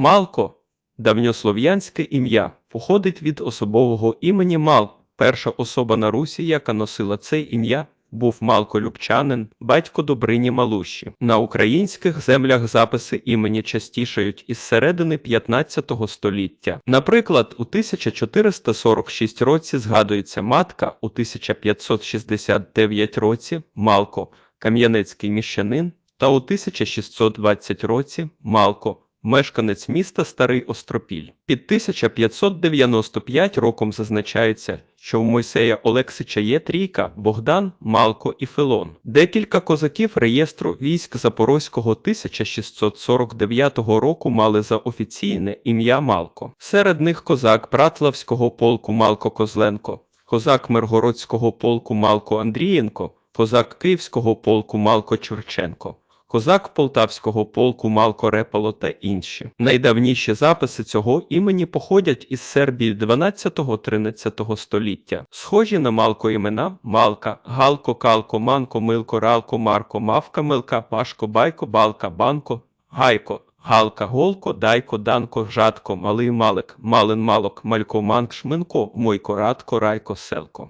Малко давньослов'янське ім'я походить від особового імені Мал. Перша особа на Русі, яка носила це ім'я, був Малко Любчанин, батько Добрині Малуші. На українських землях записи імені частішають із середини 15 століття. Наприклад, у 1446 році згадується матка, у 1569 році Малко, кам'янецький міщанин, та у 1620 році Малко, мешканець міста Старий Остропіль. Під 1595 роком зазначається, що в Мойсея Олексича є трійка Богдан, Малко і Филон. Декілька козаків реєстру військ Запорозького 1649 року мали за офіційне ім'я Малко. Серед них козак Братлавського полку Малко Козленко, козак Миргородського полку Малко Андрієнко, козак Київського полку Малко Чурченко. Козак Полтавського полку Малко Репало та інші. Найдавніші записи цього імені походять із Сербії 12-13 століття. Схожі на Малко імена Малка, Галко, Калко, Манко, Милко, Ралко, Марко, Мавка, Милка, Пашко, Байко, Балка, Банко, Гайко, Галка, Голко, Дайко, Данко, Жадко, Малий Малик, Малин Малок, Малько, Манк, Шминко, Мойко, Радко, Райко, Селко.